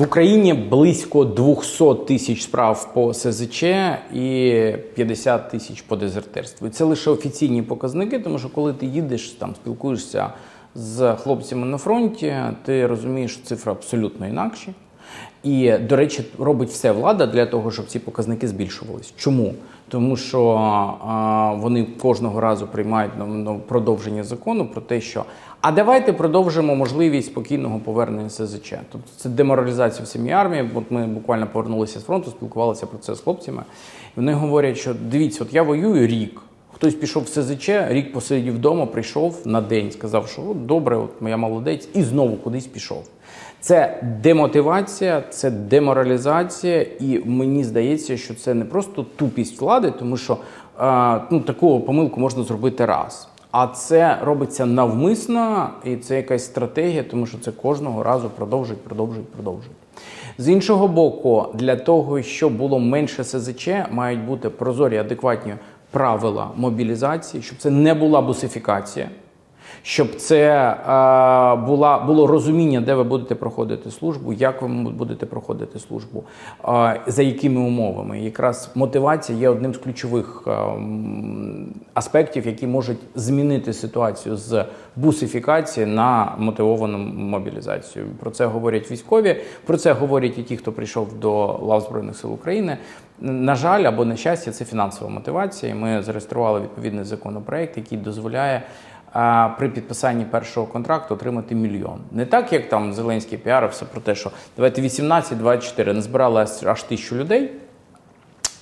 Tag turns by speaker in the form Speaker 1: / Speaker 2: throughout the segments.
Speaker 1: В Україні близько 200 тисяч справ по СЗЧ і 50 тисяч по дезертирству. І це лише офіційні показники, тому що коли ти їдеш, там спілкуєшся з хлопцями на фронті, ти розумієш, що цифри абсолютно інакші. І, до речі, робить все влада для того, щоб ці показники збільшувались. Чому? Тому що а, вони кожного разу приймають ну, продовження закону про те, що а давайте продовжимо можливість спокійного повернення СЗЧ. Тобто це деморалізація в самій армії. От ми буквально повернулися з фронту, спілкувалися про це з хлопцями. Вони говорять, що дивіться, от я воюю рік. Хтось пішов в СЗЧ, рік посидів вдома, прийшов на день, сказав, що от добре, от я молодець, і знову кудись пішов. Це демотивація, це деморалізація, і мені здається, що це не просто тупість влади, тому що е, ну, таку помилку можна зробити раз. А це робиться навмисно, і це якась стратегія, тому що це кожного разу продовжують, продовжують, продовжують. З іншого боку, для того, щоб було менше СЗЧ, мають бути прозорі, адекватні правила мобілізації, щоб це не була бусифікація щоб це е, була було розуміння, де ви будете проходити службу, як ви будете проходити службу, е, за якими умовами. Якраз мотивація є одним з ключових е, аспектів, які можуть змінити ситуацію з бусифікації на мотивовану мобілізацію. Про це говорять військові, про це говорять і ті, хто прийшов до лав збройних сил України. На жаль, або на щастя, це фінансова мотивація. Ми зареєстрували відповідний законопроект, який дозволяє при підписанні першого контракту отримати мільйон. Не так, як там Зеленський піарився про те, що давайте 18-24 не збирали аж тисячу людей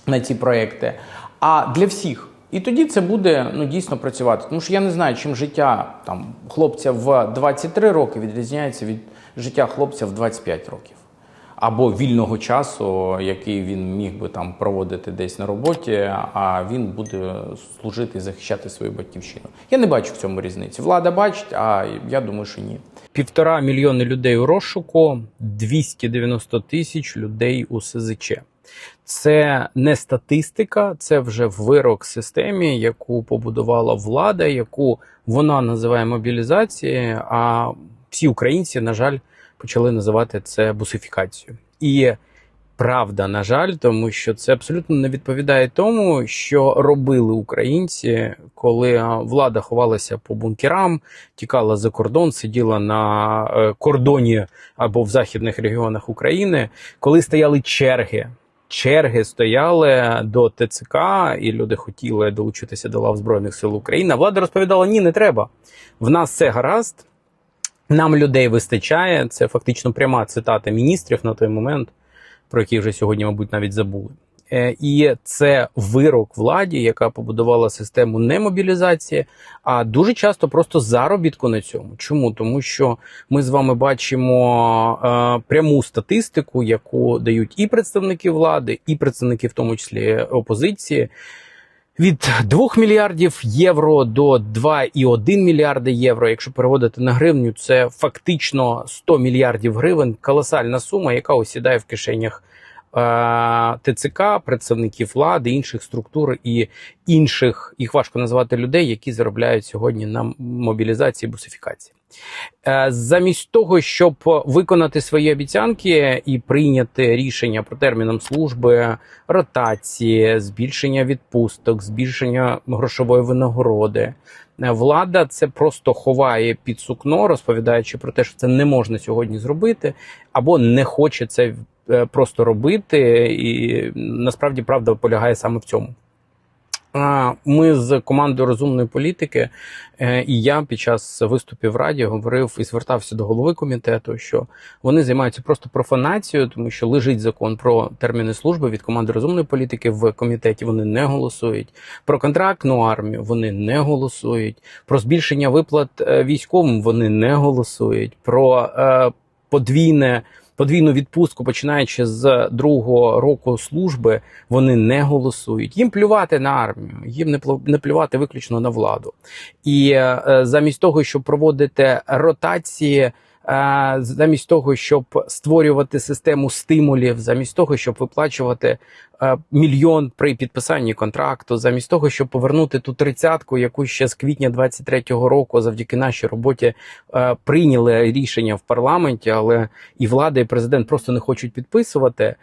Speaker 1: на ці проекти, а для всіх. І тоді це буде ну дійсно працювати. Тому що я не знаю, чим життя там хлопця в 23 роки відрізняється від життя хлопця в 25 років. Або вільного часу, який він міг би там проводити десь на роботі, а він буде служити і захищати свою батьківщину. Я не бачу в цьому різниці. Влада бачить, а я думаю, що ні. Півтора мільйони людей у розшуку, 290 тисяч людей у СЗЧ. Це не статистика, це вже вирок системі, яку побудувала влада, яку вона називає мобілізацією. А всі українці, на жаль, почали називати це бусифікацією. І правда, на жаль, тому що це абсолютно не відповідає тому, що робили українці, коли влада ховалася по бункерам, тікала за кордон, сиділа на е, кордоні або в західних регіонах України, коли стояли черги. Черги стояли до ТЦК, і люди хотіли долучитися до лав Збройних сил України. Влада розповідала: ні, не треба. В нас все гаразд. Нам людей вистачає. Це фактично пряма цитата міністрів на той момент, про які вже сьогодні, мабуть, навіть забули. Е, і це вирок владі, яка побудувала систему не мобілізації, а дуже часто просто заробітку на цьому. Чому? Тому що ми з вами бачимо е, пряму статистику, яку дають і представники влади, і представники, в тому числі опозиції. Від 2 мільярдів євро до 2,1 мільярда євро. Якщо переводити на гривню, це фактично 100 мільярдів гривень. Колосальна сума, яка осідає в кишенях е ТЦК, представників влади, інших структур і інших їх важко назвати людей, які заробляють сьогодні на мобілізації бусифікації. Е, замість того, щоб виконати свої обіцянки і прийняти рішення про терміном служби, ротації, збільшення відпусток, збільшення грошової винагороди, е, влада це просто ховає під сукно, розповідаючи про те, що це не можна сьогодні зробити, або не хоче це е, просто робити, і насправді правда полягає саме в цьому. Ми з командою розумної політики, е, і я під час виступів в раді говорив і звертався до голови комітету, що вони займаються просто профанацією, тому що лежить закон про терміни служби від команди розумної політики в комітеті. Вони не голосують. Про контрактну армію вони не голосують. Про збільшення виплат е, військовим вони не голосують. Про е, подвійне подвійну відпустку, починаючи з другого року служби, вони не голосують. Їм плювати на армію, їм не плювати виключно на владу. І е, замість того, щоб проводити ротації. Е, замість того, щоб створювати систему стимулів, замість того, щоб виплачувати е, мільйон при підписанні контракту, замість того, щоб повернути ту тридцятку, яку ще з квітня 23-го року, завдяки нашій роботі, е, прийняли рішення в парламенті, але і влада, і президент просто не хочуть підписувати.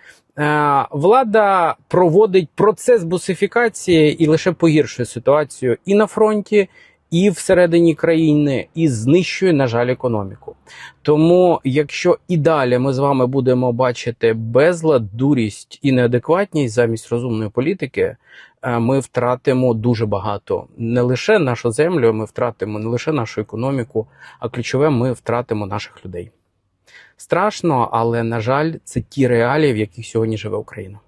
Speaker 1: Влада проводить процес бусифікації і лише погіршує ситуацію і на фронті, і всередині країни, і знищує, на жаль, економіку. Тому, якщо і далі ми з вами будемо бачити безлад, дурість і неадекватність замість розумної політики, е, ми втратимо дуже багато. Не лише нашу землю, ми втратимо не лише нашу економіку, а ключове, ми втратимо наших людей. Страшно, але на жаль, це ті реалії, в яких сьогодні живе Україна.